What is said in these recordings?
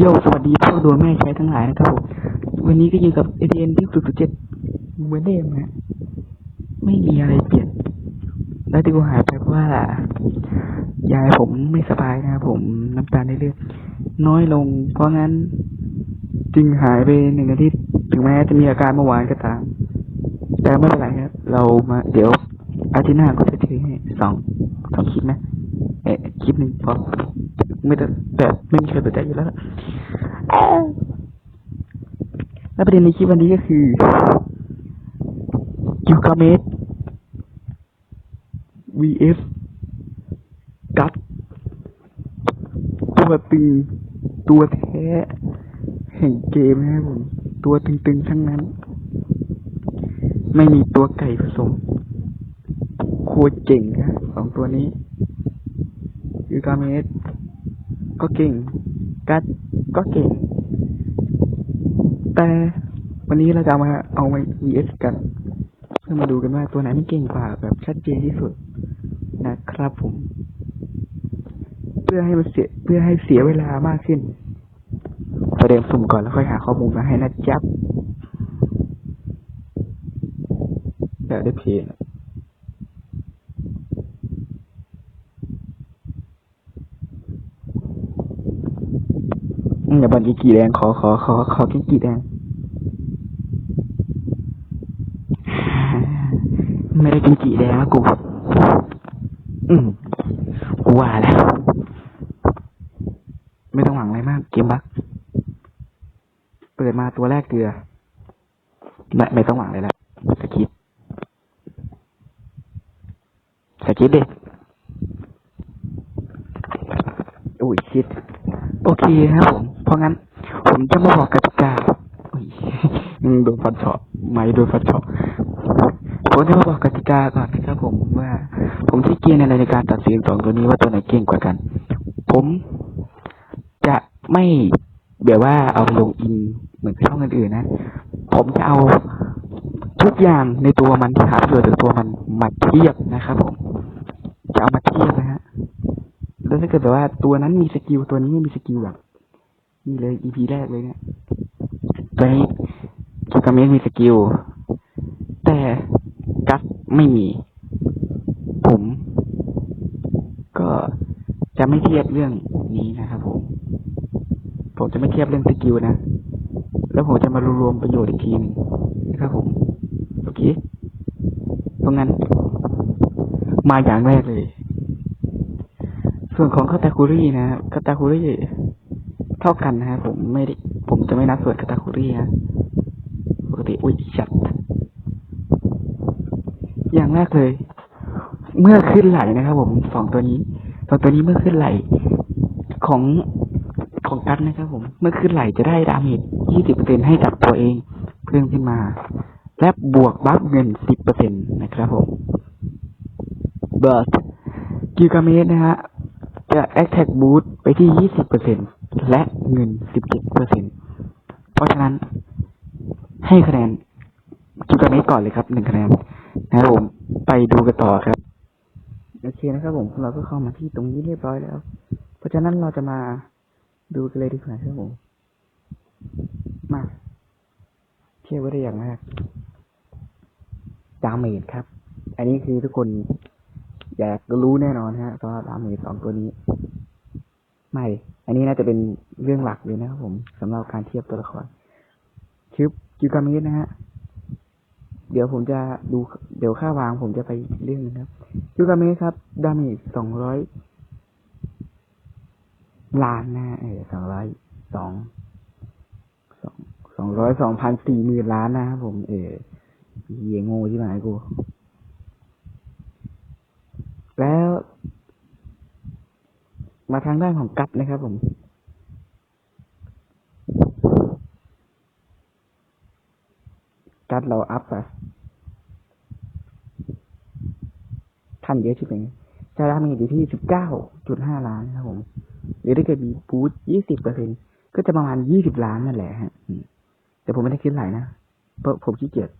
โยสวัสดีพวกโดนแม่ใช้ทั้งหลายนะครับผมวันนี้ก็อยู่กับ ATN ที่สุดเจ็ดเหมือนเดิมฮะไม่มีอะไรเปลี่ยน แล้วที่กูหายไปเพราะว่ายายผมไม่สบายนะครับผมน้ำตาลในเลือดน้อยลง เพราะงั้น จึงหายไปหนึ่งอาทิตย์ถึงแม้จะมีอาการเมื่อวานก็ตาม แต่ไม่เป็นไรครับ เรามาเดี๋ยวอาทิตย์หน้าก็จะถือให้สองสองคลิปไหมเอ๊ะคลิปหนึ่งพอ ไม่แต่แต่ไม่มีใครสนใจอยู่แล้วและประเด็นในคลิปวันนี้ก็คือยูกาเมส vs กัดตัวตึงตัวแท้แห่งเกมนะครับผม ตัวตึงๆทั้งนั้น ไม่มีตัวไก่ผสมโคตรเจ๋งนะสองตัวนี้ยูกาเมส ก็เก่ง กัดก็เก่ง แต่วันนี้เราจะมาเอามา ES กัน เพื่อมาดูกันว่าตัวไหนมันเก่งกว่าแบบชัดเจนที่สุดนะครับผม เพื่อให้มันเสียเพื่อให้เสียเวลามากขึ้นประเด็นสุ่มก่อนแล้วค่อยหาข้อมูลมาให้นะจ๊บอยากได้เพลง อย่าบันกีกีแดงขอขอขอขอกินกีแดง ไม่ได้กินกีแดงแล้วกูอืมกูว่าแล้ว ไม่ต้องหวังอะไรมาก เกมบักเปิดมาตัวแรกเกลือ ไม่ไม่ต้องหวังเลยละสกิปสกิปดิอุ้ยชิดโอเคครับผม เพราะงั้น ผมจะมาบอกกติกาโดนฟันเฉาะไม่โดนฟันเฉาะผมจะมาบอกกติกาก่อนนะครับผมว่า ผมที่เกียร์ในรายการตัดสินสองตัวนี้ว่าตัวไหนเก่งกว่ากัน ผมจะไม่แบบว่าเอาลงอินเหมือนช่องอื่นๆนะ ผมจะเอาทุกอย่างในตัวมันที่หาประโยชน์จากตัวมันมาเทียบนะครับผม จะเอามาเทียบนะฮะ แล้วถ้าเกิดแบบว่าตัวนั้นมีสกิลตัวนี้ไม่มีสกิลแบบ นี่เลย EP แรกเลยเนี่ยตัวนี้จูกาเมสมีสกิล แต่กัสไม่มี ผม ก็จะไม่เทียบเรื่องนี้นะครับผม ผมจะไม่เทียบเรื่องสกิลนะ แล้วผมจะมารวมประโยชน์อีกทีนึงนะครับผม โอเค เพราะงั้น มาอย่างแรกเลย ส่วนของคาตาคุรี่นะครับคาตาคุรี่ เท่ากันนะครับผมไม่ได้ผมจะไม่นับส่วนคาตาคุรี่นะปกติอุ้ยชัด อย่างแรกเลย เมื่อขึ้นไหลนะครับผมสองตัวนี้สองตัวนี้เมื่อขึ้นไหลของของกัดนะครับ ผม เมื่อขึ้นไหลจะได้ดาเมจยี่สิบเปอร์เซ็นให้กับตัวเองเพิ่มขึ้นมา และบวกบัฟเงินสิบเปอร์เซ็นตนะครับผมเบิร์ดกิกาเมตนะฮะจะ Attack Boost ไปที่20% และเงิน 17%เพราะฉะนั้นให้คะแนนกิกาเมตก่อนเลยครับหนึ่งคะแนนนะครับผมไปดูกันต่อครับ โอเคนะครับผมเราก็เข้ามาที่ตรงนี้เรียบร้อยแล้ว เพราะฉะนั้นเราจะมาดูกันเลยดีกว่าครับผมมาเทียบไว้ได้อย่างแรกดาเมจครับ อันนี้คือทุกคนอยากรู้แน่นอนฮะสำหรับดาเมจสองตัวนี้ ไม่ อันนี้น่าจะเป็นเรื่องหลักเลยนะครับผมสำหรับการเทียบตัวละครชิปกิวกามิสนะฮะเดี๋ยวผมจะดูเดี๋ยวค่าวางผมจะไปเรื่องนึงครับกิวกามิสครับดาเมจสองร้อยล้านนะเออสองร้อยสองสองสองร้อยสองพันสี่หมื่นล้านนะครับผมเออเหี้ยโง่ที่ไหนกู แล้ว มาทางด้านของกัดนะครับผมกัดเราอัพอะท่านเยอะใช่ไหมจะรามีอยู่ที่สิบเก้าจุดห้าล้านนะครับผมหรือถ้าเกิดมีบูทยี่สิบเปอร์เซ็นก็จะประมาณยี่สิบล้านนั่นแหละฮะแต่ผมไม่ได้คิดไหลนะ เพราะผมขี้เกียจ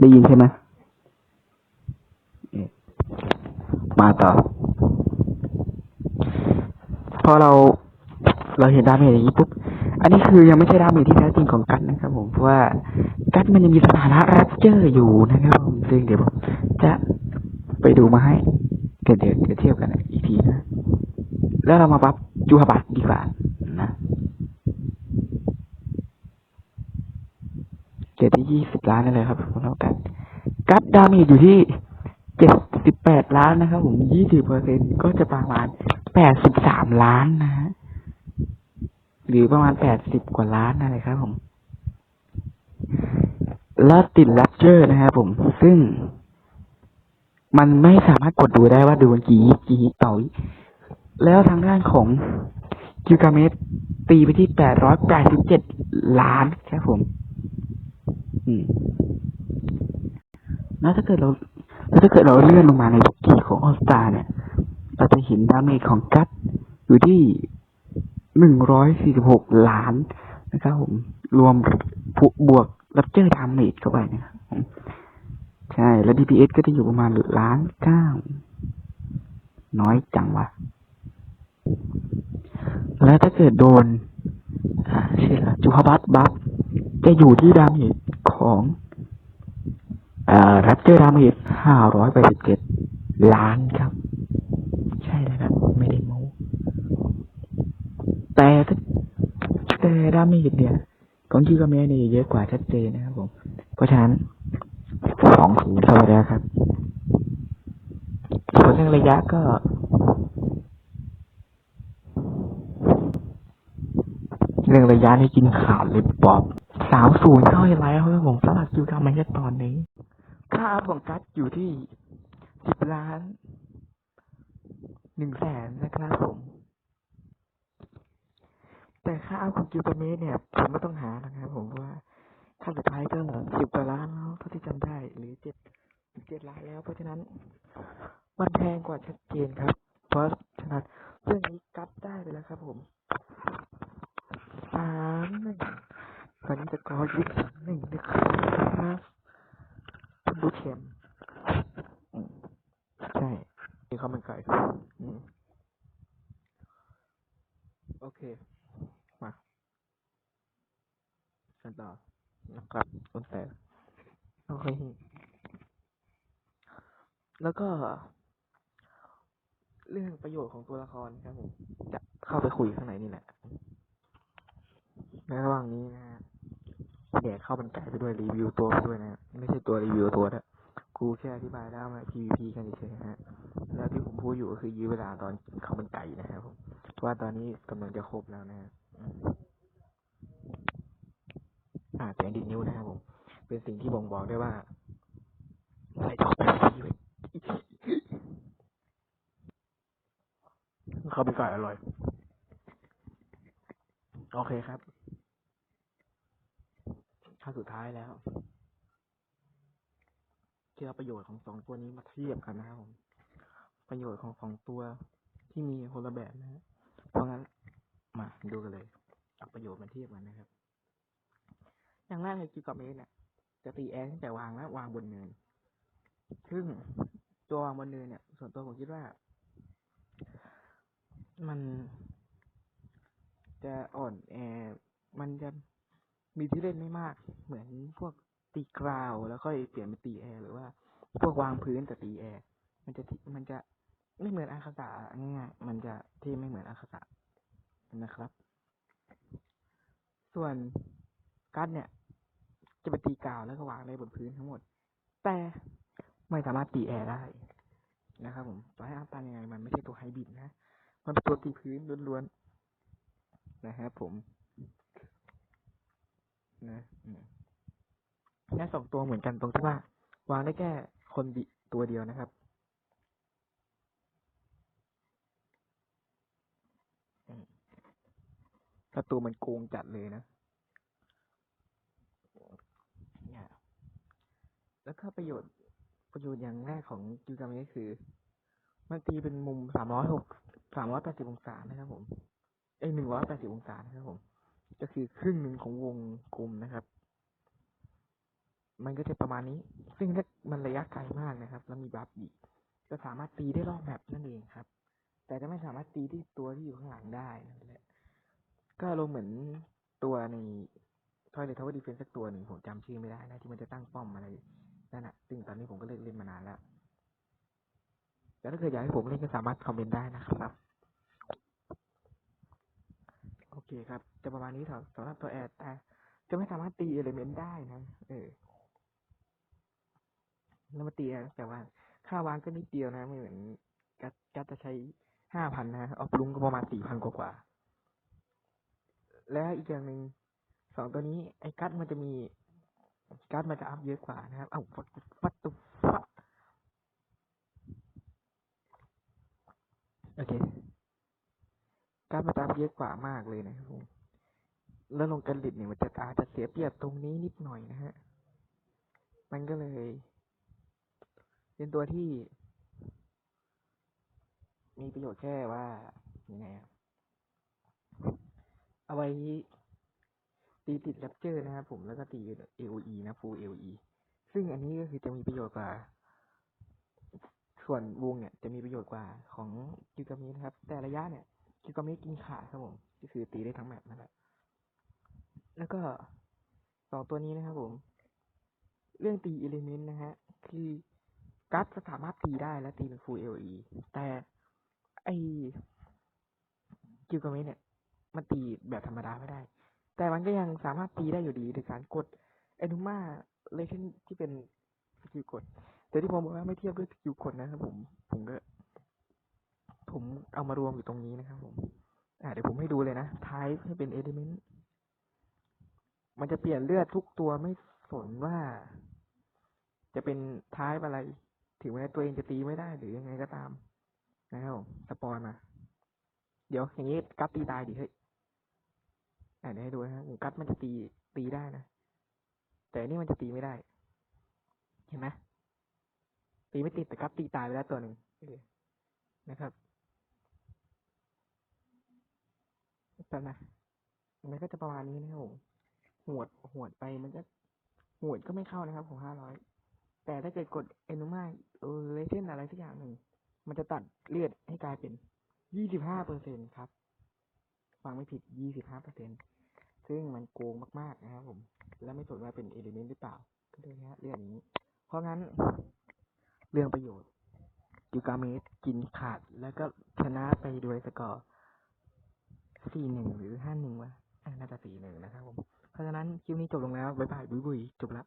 ได้ยินใช่ไหมมาต่อ อเราเราเห็นดาเมจอย่างนี้ปุ๊บ อันนี้คือยังไม่ใช่ดาเมจที่แท้จริงของกัดนะครับ ผม เพราะว่ากัดมันยังมีสถานะแรปเจอร์อยู่นะครับผมซึ่งเดี๋ยวผมจะไปดูมาให้ เดี๋ยวเดี๋ยวเดี๋ยวเทียบกันอีกทีนะ แล้วเรามาปรับจูฮบัตดีกว่านะเกียรติยี่สิบล้านนั่นเลยครับผมแล้วกัน กัดดาเมจอยู่ที่เจ็ดสิบแปดล้านนะครับ ผมยี่สิบเปอร์เซ็นก็จะประมาณ แปดสิบสามล้านนะฮะหรือประมาณแปดสิบกว่าล้านอะไรครับผม แล้วติดแรปเจอร์นะครับผม ซึ่ง มันไม่สามารถกดดูได้ว่าดูมันกี่กี่ต่อแล้วทางด้านของกิวกาเมสตีไปที่แปดร้อยแปดสิบเจ็ดล้านครับผม อืม แล้วถ้าเกิดเรา แล้วถ้าเกิดเราเลื่อนลงมาในบุกกี้ของออสตาเนี่ย เราจะเห็นดาเมจของกัตอยู่ที่หนึ่งร้อยสี่สิบหกล้านนะครับผม รวมบวกรับเจอดาเมจเข้าไปนะครับใช่ แล้ว DPS ก็จะอยู่ประมาณล้านเก้า น้อยจังวะ แล้วถ้าเกิดโดนอ่าชื่อจูฮาบัตบัฟจะอยู่ที่ดาเมจของอรับเจอดาเมจห้าร้อยแปดสิบเจ็ดล้านครับ ใช่เลยครับ ไม่ได้โม้แต่ถ้า แต่ดาเมจเนี่ยของคิวกาเมเนี่ยเยอะกว่าชัดเจนนะครับผม เพราะฉะนั้นสองศูนย์เข้าไปแล้วครับส่วนเรื่องระยะก็เรื่องระยะนี่กินขาดเลยปอบสามศูนย์เข้าไปแล้วครับผมสำหรับคิวกาเมตอนนี้ ค่าอัพของกัสอยู่ที่สิบล้านหนึ่งแสนนะครับผม แต่ค่าอัพของกิวกาเมสเนี่ย ผมไม่ต้องหานะครับผมว่าะว่าขั้นสุดท้ายก็สิบกว่าล้านแล้วเท่าที่จำได้ หรือเจ็ดเจ็ดล้านแล้ว เพราะฉะนั้นมันแพงกว่าชัดเจนครับ เพราะฉะนั้นเรื่องนี้กัดได้ไปแล้วครับผมสามหนึ่งตอนนี้จะกรอยิบสามหนึ่งนะครับท่านผู้ชมอืมใช่มีข้าวมันไก่อืมโอเค มากันต่อนะครับคุณแต่โอเค แล้วก็ เรื่องประโยชน์ของตัวละครครับผมจะเข้าไปคุยข้างในนี่แหละในระหว่างนี้นะฮะแดกเข้ามันไก่ไปด้วยรีวิวตัวไปด้วยนะไม่ใช่ตัวรีวิวตัวนะกูแค่อธิบายแล้วมา PVP กันเฉยๆฮะแล้วที่ผมพูดอยู่ก็คือยื้อเวลาตอนกินข้าวมันไก่นะครับผมเพราะว่าตอนนี้กำลังจะครบแล้วนะฮะอ่าเสียงดิดนิ้วนะครับผม เป็นสิ่งที่บ่งบอกได้ว่าใส่จอไปที่เลย ข้าวมันไก่อร่อย โอเคครับขั้นสุดท้ายแล้วที่เอาประโยชน์ของสองตัวนี้มาเทียบกันนะครับผมประโยชน์ของสองตัวที่มีคนละแบบนะฮะเพราะงั้นมาดูกันเลยเอาประโยชน์มาเทียบกันนะครับ อย่างแรกเลยกิกาเมสเนี่ยจะตีแอร์ตั้งแต่วางแล้ววางบนเนิน ซึ่งตัววางบนเนินเนี่ย ส่วนตัวผมคิดว่า มันจะอ่อนแอ มันจะมีที่เล่นไม่มาก เหมือนพวกตีกราวแล้วค่อยเปลี่ยนเป็นตีแอร์หรือว่า พวกวางพื้นแต่ตีแอร์มันจะมันจะไม่เหมือนอาคาตะง่ายๆมันจะที่ไม่เหมือนอาคาตะนะครับ ส่วนการ์ดเนี่ย จะไปตีกาวแล้วก็วางไว้บนพื้นทั้งหมด แต่ไม่สามารถตีแอร์ได้นะครับผมต่อให้อัพตันยังไงมันไม่ใช่ตัวไฮบริดนะ มันเป็นตัวตีพื้นล้วนๆนะครับผมนะอืมและสองตัวเหมือนกันตรงที่ว่า วางได้แค่คนดิตัวเดียวนะครับ ถ้าตัวมันโกงจัดเลยนะเนี่ยแล้วก็ประโยชน์ประโยชน์อย่างแรกของกิวกาเมสคือ มันตีเป็นมุมสามร้อยหกสามร้อยแปดสิบองศานะครับผมเอ้หนึ่งร้อยแปดสิบองศานะครับผม ก็คือครึ่งหนึ่งของวงกลมนะครับ มันก็จะประมาณนี้ ซึ่งถ้ามันระยะไกลมากนะครับ แล้วมีบัฟอีกจะสามารถตีได้รอบแมปนั่นเองครับ แต่จะไม่สามารถตีที่ตัวที่อยู่ข้างหลังได้นั่นแหละ ก็อารมณ์เหมือนตัวในทอยเลทาวเวอร์ดีเฟนสักตัวหนึ่งผมจำชื่อไม่ได้นะที่มันจะตั้งป้อมอะไรนั่นน่ะซึ่งตอนนี้ผมก็เลิกเล่นมานานแล้ว แต่ถ้าเกิดอยากให้ผมเล่นก็สามารถคอมเมนต์ได้นะครับ โอเคครับ จะประมาณนี้สำหรับตัวแอดแต่จะไม่สามารถตีเอลิเมนต์ได้นะเออแล้วมาตีอะแต่ว่าค่าวางก็นิดเดียวนะ ไม่เหมือนกัดกัดจะใช้ห้าพันนะออฟลุงก็ประมาณสี่พันกว่าๆแล้วอีกอย่างหนึ่งสองตัวนี้ไอ้กัดมันจะมีกัดมันจะอัพเยอะกว่านะครับ เอ้าฟัดฟัดตุฟัด โอเคการมาตามเยอะกว่ามากเลยนะครับผมแล้วลงกันลิดเนี่ยมันจะอาจจะเสียเปรียบตรงนี้นิดหน่อยนะฮะ มันก็เลย เป็นตัวที่ มีประโยชน์แค่ว่ายังไงเอาไว้ตีติดแรปเจอร์นะครับผมแล้วก็ตี AOE นะ full AOE ซึ่งอันนี้ก็คือจะมีประโยชน์กว่า ส่วนวงเนี่ยจะมีประโยชน์กว่าของกิวกามินะครับ แต่ระยะเนี่ยกิวกามิกินขาครับผมก็คือตีได้ทั้งแมปนั่นแหละแล้วก็สองตัวนี้นะครับผม เรื่องตีอิเลเมนต์นะฮะ คือกัสจะสามารถตีได้และตีเป็น full LE แต่ไอกิวกามิเนี่ยมันตีแบบธรรมดาไม่ได้ แต่มันก็ยังสามารถตีได้อยู่ดีโดยการกดเอนุมาเลเชนที่เป็นสกิลกด แต่ที่ผมบอกว่าไม่เทียบด้วยสกิลกดนะครับผม ผมก็ ผมเอามารวมอยู่ตรงนี้นะครับ ผม อ่าเดี๋ยวผมให้ดูเลยนะท้ายให้เป็นเอลิเมนต์มันจะเปลี่ยนเลือดทุกตัวไม่สนว่า จะเป็นท้ายอะไร ถึงแม้ตัวเองจะตีไม่ได้หรือยังไงก็ตาม นะครับผมสปอยมา เดี๋ยวอย่างนี้กัดตีตายดิเฮ้ยอ่าเดี๋ยวให้ดูนะกัดมันจะตีตีได้นะ แต่นี่มันจะตีไม่ได้ เห็นไหม ตีไม่ติดแต่กัดตีตายไปแล้วตัวหนึ่งนะครับแป๊บนะมันก็จะประมาณนี้นะครับผมหวดหวดไปมันจะหวดก็ไม่เข้านะครับของห้าร้อยแต่ถ้าเกิดกดเอนุมาเออเลเซนอะไรสักอย่างหนึ่ง มันจะตัดเลือดให้กลายเป็นยี่สิบห้าเปอร์เซ็นครับฟังไม่ผิดยี่สิบห้าเปอร์เซ็นซึ่งมันโกงมาก ๆ นะครับผม และไม่สนว่าเป็นเอลิเมนต์หรือเปล่า ก็เลยฮะเรื่องนี้ เพราะงั้น เรื่องประโยชน์ยูกาเมสกินขาด แล้วก็ชนะไปด้วยสกอร์สี่หนึ่งหรือห้าหนึ่งวะอะน่าจะสี่หนึ่งนะครับผม เพราะฉะนั้นคลิปนี้จบลงแล้ว บ๊ายบายบุยบุยจบแล้ว